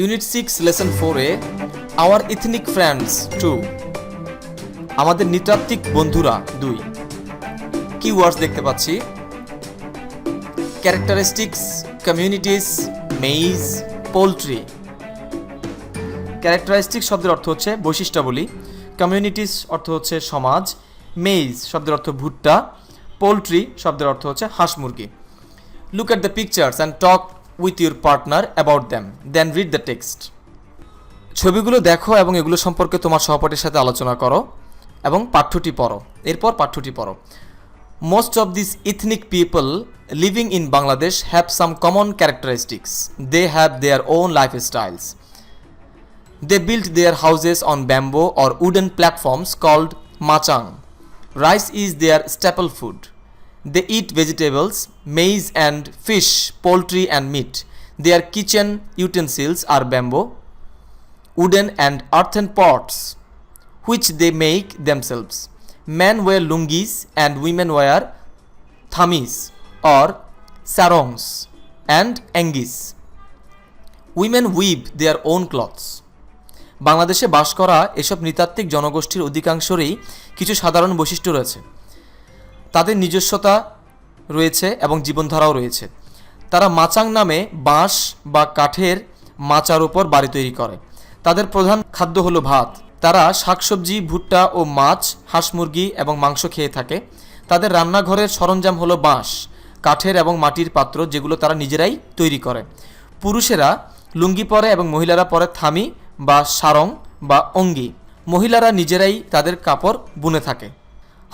Unit six lesson ফোরে our ethnic friends two আমাদের নৃতাত্ত্বিক বন্ধুরা, দুই। কি ওয়ার্ডস দেখতে পাচ্ছি। Characteristics communities maize poultry characteristic শব্দের অর্থ হচ্ছে বৈশিষ্ট্যাবলী। কমিউনিটিস অর্থ হচ্ছে সমাজ। মেইজ শব্দের অর্থ ভুট্টা। পোলট্রি শব্দের অর্থ হচ্ছে হাঁস মুরগি। Look at the pictures and talk with your partner about them then read the text ছবিগুলো দেখো এবং এগুলো সম্পর্কে তোমার সহপাঠীর সাথে আলোচনা করো এবং পাঠ্যটি পড়ো। এরপর পাঠ্যটি পড়ো। Most of this ethnic people living in Bangladesh have some common characteristics they have their own life styles they build their houses on bamboo or wooden platforms called machang. Rice is their staple food. They eat vegetables maize and fish poultry and meat their kitchen utensils are bamboo wooden and earthen pots which they make themselves man wear lungis and women wear thamis or sarongs and angis women weave their own clothes বাংলাদেশে বাস করা এসব নৃতাত্ত্বিক জনগোষ্ঠীর অধিকাংশেরই কিছু সাধারণ বৈশিষ্ট্য রয়েছে। তাদের নিজস্বতা রয়েছে এবং জীবনধারাও রয়েছে। তারা মাচাং নামে বাঁশ বা কাঠের মাচার উপর বাড়ি তৈরি করে। তাদের প্রধান খাদ্য হলো ভাত। তারা শাকসবজি, ভুট্টা ও মাছ, হাঁস মুরগি এবং মাংস খেয়ে থাকে। তাদের রান্নাঘরের সরঞ্জাম হলো বাঁশ, কাঠের এবং মাটির পাত্র যেগুলো তারা নিজেরাই তৈরি করে। পুরুষেরা লুঙ্গি পরে এবং মহিলারা পরে থামি বা সারং বা অঙ্গি। মহিলারা নিজেরাই তাদের কাপড় বুনে থাকে।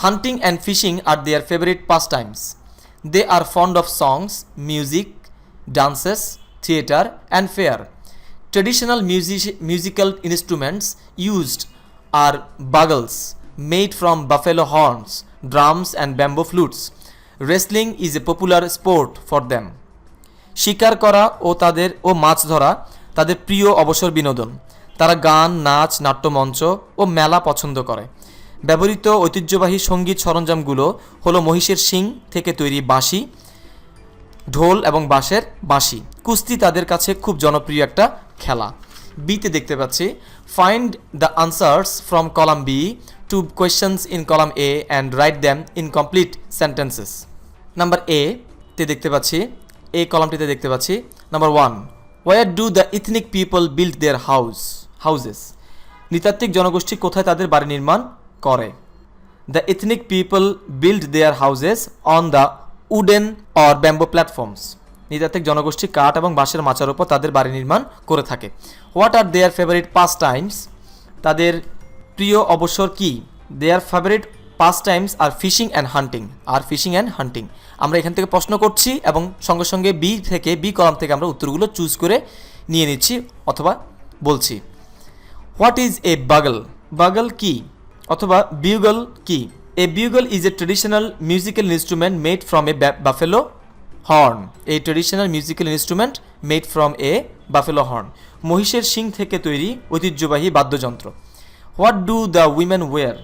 Hunting and fishing are their favourite pastimes they are fond of songs music dances theatre and fair traditional music musical instruments used are bugles made from buffalo horns drums and bamboo flutes wrestling is a popular sport for them শিকার করা ও তাদের, ও মাছ ধরা তাদের প্রিয় অবসর বিনোদন। তারা গান, নাচ, নাট্যমঞ্চ ও মেলা পছন্দ করে। ব্যবহৃত ঐতিহ্যবাহী সংগীত সরঞ্জামগুলো হলো মহিষের শিং থেকে তৈরি বাঁশি, ঢোল এবং বাঁশের বাঁশি। কুস্তি তাদের কাছে খুব জনপ্রিয় একটা খেলা। বিতে দেখতে পাচ্ছি find the answers from column B to questions in column A and write them in complete sentences number A তে দেখতে পাচ্ছি এই কলামটিতে দেখতে পাচ্ছি number one where do the ethnic people build their house houses নৃতাত্ত্বিক জনগোষ্ঠী কোথায় তাদের বাড়ি নির্মাণ করে। The ethnic people build their houses on the wooden or bamboo platforms নৃতাত্ত্বিক জনগোষ্ঠী কাঠ এবং বাঁশের মাচার উপর তাদের বাড়ি নির্মাণ করে থাকে। What are their favourite pastimes তাদের প্রিয় অবসর কি? Their favourite pastimes are fishing and hunting are fishing and hunting আমরা এখান থেকে প্রশ্ন করছি এবং সঙ্গে সঙ্গে বি থেকে বি কলাম থেকে আমরা উত্তরগুলো চুজ করে নিয়ে নিচ্ছি অথবা বলছি। হোয়াট ইজ এ বাগল বাগল কি? অথবা বিউগল কি? A bugle is a traditional musical instrument made from a buffalo horn এই traditional musical instrument made from a buffalo horn মহিষের শিং থেকে তৈরি ঐতিহ্যবাহী বাদ্যযন্ত্র। What do the women wear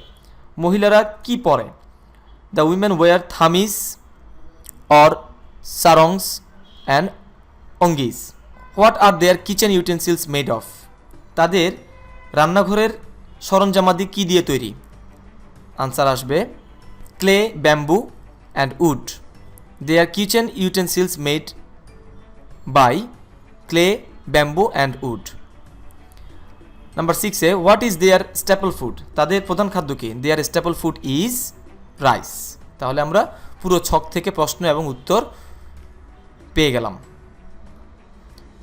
মহিলারা কি পরে? The women wear thamis or sarongs and angis what are their kitchen utensils made of তাদের রান্নাঘরের সরঞ্জামাদি কি দিয়ে তৈরি? আনসার আসবে clay bamboo and wood their kitchen utensils made by clay bamboo and wood number সিক্সে what is their staple food তাদের প্রধান খাদ্য কি? Their staple food is rice তাহলে আমরা পুরো ছক থেকে প্রশ্ন এবং উত্তর পেয়ে গেলাম।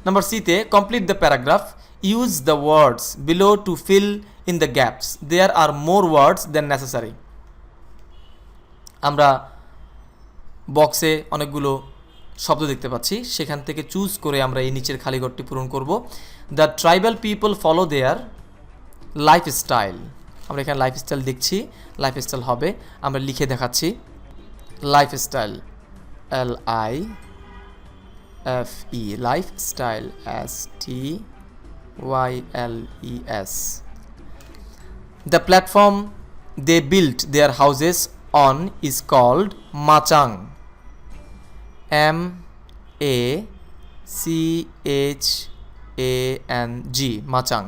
নাম্বার সিতে complete the paragraph use the words below to fill in the gaps there are more words than necessary আমরা বক্সে অনেকগুলো শব্দ দেখতে পাচ্ছি। সেখান থেকে চুজ করে আমরা এই নিচের খালি ঘরটি পূরণ করব। The tribal people follow their life style আমরা এখানে লাইফ স্টাইল দেখছি। লাইফ স্টাইল হবে। আমরা লিখে দেখাচ্ছি। Life style L I F E life style S T Y L E S The platform they built their houses on is called Machang. M A C H A N G machang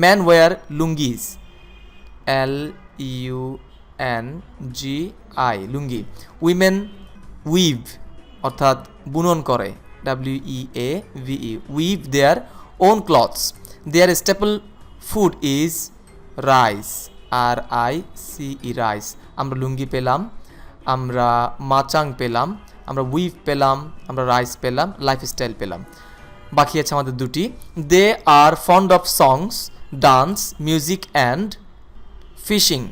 man wear lungis L U N G I lungi women weave অর্থাৎ বুনন করে W E A V E weave their own clothes their staple food is rice R I C E rice আমরা লুঙ্গি পেলাম, আমরা মাচাং পেলাম, আমরা we've পেলাম, আমরা রাইস পেলাম লাইফস্টাইল পেলাম। বাকি আছে আমাদের দুটি। They are fond of songs dance music and fishing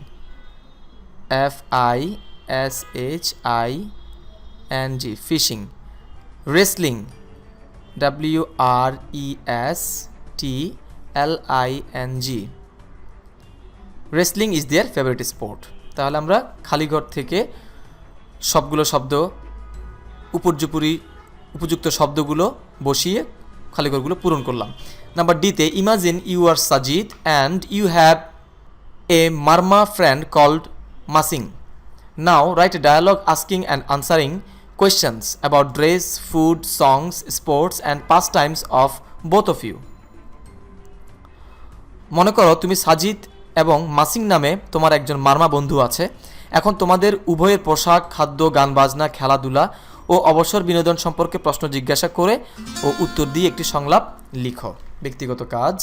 F I S H I N G fishing wrestling W R E S T L I N G wrestling is their favourite sport তাহলে আমরা খালিঘর থেকে সবগুলো শব্দ উপর্যুপুরি উপযুক্ত শব্দগুলো বসিয়ে খালিঘরগুলো পূরণ করলাম। নাম্বার ডিতে imagine you are Sajid and you have a Marma friend called Masing now write a dialogue asking and answering questions about dress, food, songs, sports, and pastimes of both of you. মনে করো তুমি সাজিদ এবং মাসিং নামে তোমার একজন মারমা বন্ধু আছে। এখন তোমাদের উভয়ের পোশাক, খাদ্য, গান, বাজনা, খেলাধুলা ও অবসর বিনোদন সম্পর্কে প্রশ্ন জিজ্ঞাসা করে ও উত্তর দিয়ে একটি সংলাপ লিখো। ব্যক্তিগত কাজ।